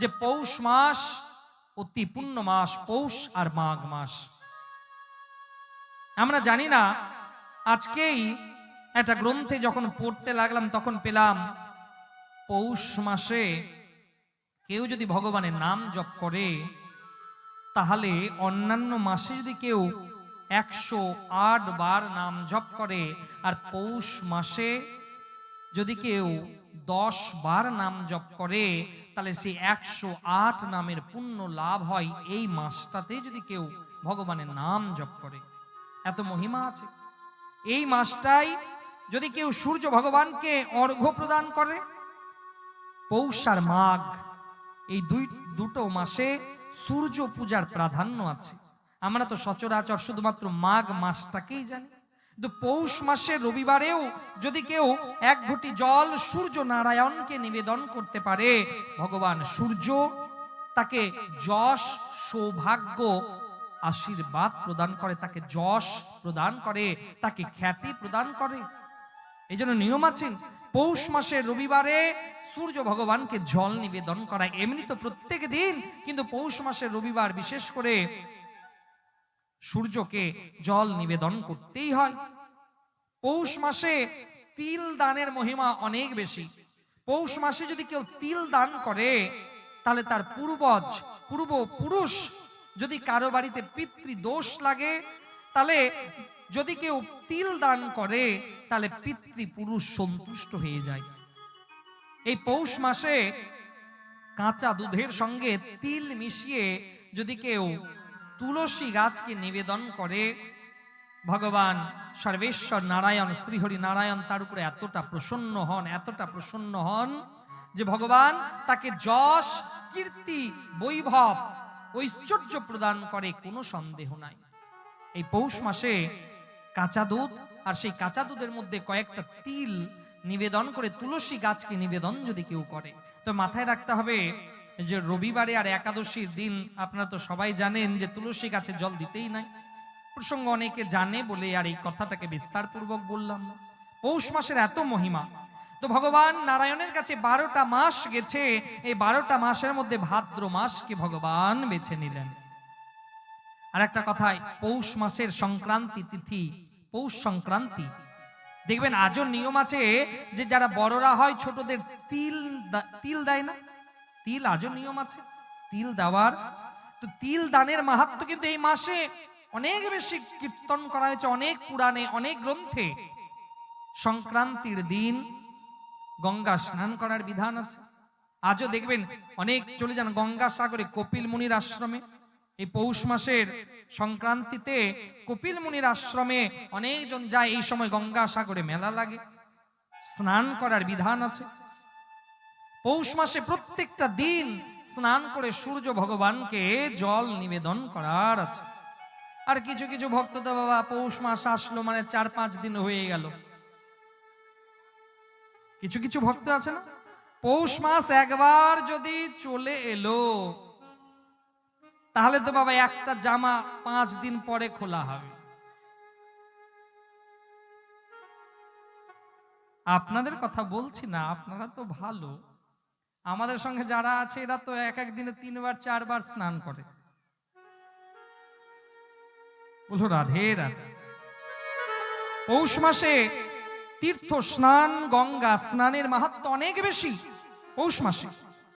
যে পৌষ মাস অতি পুণ্য মাস, পৌষ আর মাঘ মাস। আমরা জানি না, আজকেই একটা গ্রন্থে যখন পড়তে লাগলাম, তখন পেলাম পৌষ মাসে কেউ যদি ভগবানের নাম জপ করে, তাহলে অন্যান্য মাসে যদি কেউ একশো আট বার নাম জপ করে, আর পৌষ মাসে যদি কেউ দশ বার নাম জপ করে তাহলে সেই একশো আট নামের পুণ্য লাভ হয় এই মাসটাতে যদি কেউ ভগবানের নাম জপ করে। এত মহিমা আছে। এই মাসটাই যদি কেউ সূর্য ভগবানকে অর্ঘ্য প্রদান করে, পৌষ আর মাঘ, এই দুই, দুটো মাসে সূর্য পূজার প্রাধান্য আছে। আমরা তো সচরাচর শুধুমাত্র মাঘ মাসটাকেই জানি। কিন্তু পৌষ মাসের রবিবারেও যদি কেউ এক ঘটি জল সূর্য নারায়ণকে নিবেদন করতে পারে, ভগবান সূর্য তাকে যশ, সৌভাগ্য, আশীর্বাদ প্রদান করে, তাকে যশ প্রদান করে, তাকে খ্যাতি প্রদান করে। এই জন্য নিয়ম আছে, পৌষ মাসের রবিবারে সূর্য ভগবানকে জল নিবেদন করা। এমনি তো প্রত্যেক দিন, কিন্তু পৌষ মাসের রবিবার বিশেষ করে সূর্যকে জল নিবেদন করতেই হয়। পৌষ মাসে তিল দানের মহিমা অনেক বেশি। পৌষ মাসে যদি কেউ তিল দান করে, তাহলে তার পূর্বজ, পূর্ব পুরুষ যদি কারও বাড়িতে পিতৃদোষ লাগে, তাহলে যদি কেউ তিল দান করে, তাহলে পিতৃপুরুষ সন্তুষ্ট হয়ে যায়। এই পৌষ মাসে কাঁচা দুধের সঙ্গে তিল মিশিয়ে যদি কেউ তুলসী গাছকে নিবেদন করে ভগবান সর্বেশ্বর নারায়ণ, শ্রীহরি নারায়ণ তার উপরে এতটা প্রসন্ন হন, এতটা প্রসন্ন হন যে ভগবান তাকে যশ, কীর্তি, বৈভব, ঐশ্বর্য প্রদান করে কোনো সন্দেহ নাই। এই পৌষ মাসে কাঁচা দুধ আর সেই কাঁচা দুধের মধ্যে কয়েকটা তিল নিবেদন করে, তুলসী গাছকে নিবেদন যদি কেউ করে, তো মাথায় রাখতে হবে যে রবিবারে আর একাদশীর দিন আপনারা তো সবাই জানেন যে তুলসী গাছে জল দিতেই নাই। প্রসঙ্গ অনেকে জানে বলে আর এই কথাটাকে বিস্তারপূর্বক বললাম। পৌষ মাসের এত মহিমা। তো ভগবান নারায়ণের কাছে বারোটা মাস গেছে। এই বারোটা মাসের মধ্যে ভাদ্র মাসকে ভগবান বেছে নিলেন। আর একটা কথায়, পৌষ মাসের সংক্রান্তি তিথি, পৌষ সংক্রান্তি। দেখবেন আজও নিয়ম আছে যে যারা বড়রা হয় ছোটদের তিল তিল দেয় না? তিল আজও নিয়ম আছে। তিল দেওয়ার। তো তিল দানের মাহাত্ম কিন্তু এই মাসে অনেক বেশি কীর্তন করা হয়েছে, অনেক পুরাণে, অনেক গ্রন্থে। সংক্রান্তির দিন গঙ্গা স্নান করার বিধান আছে। আজও দেখবেন অনেক চলে যান গঙ্গা সাগরে কপিল মুনির আশ্রমে। এই পৌষ মাসের সংক্রান্তিতে কপিল মুনির আশ্রমে অনেকজন যায়, এই সময় গঙ্গা সাগরে মেলা লাগে। স্নান করার বিধান আছে। পৌষ মাসে প্রত্যেকটা দিন স্নান করে সূর্য ভগবানকে জল নিবেদন করার আছে। আর কিছু কিছু ভক্ত তো বাবা পৌষ মাস আসলো মানে চার পাঁচ দিন হয়ে গেল। কিছু কিছু ভক্ত আছে না? পৌষ মাস একবার যদি চলে এলো, তাহলে তো বাবা একটা জামা পাঁচ দিন পরে খোলা হবে। আপনাদের কথা বলছি না, আপনারা তো ভালো। আমাদের সঙ্গে যারা আছে, এরা তো এক এক দিনে তিনবার, চারবার স্নান করে। বলো রাধে রাধে। পৌষ মাসে তীর্থ স্নান গঙ্গা স্নানের মাহাত্ম অনেক বেশি পৌষ মাসে।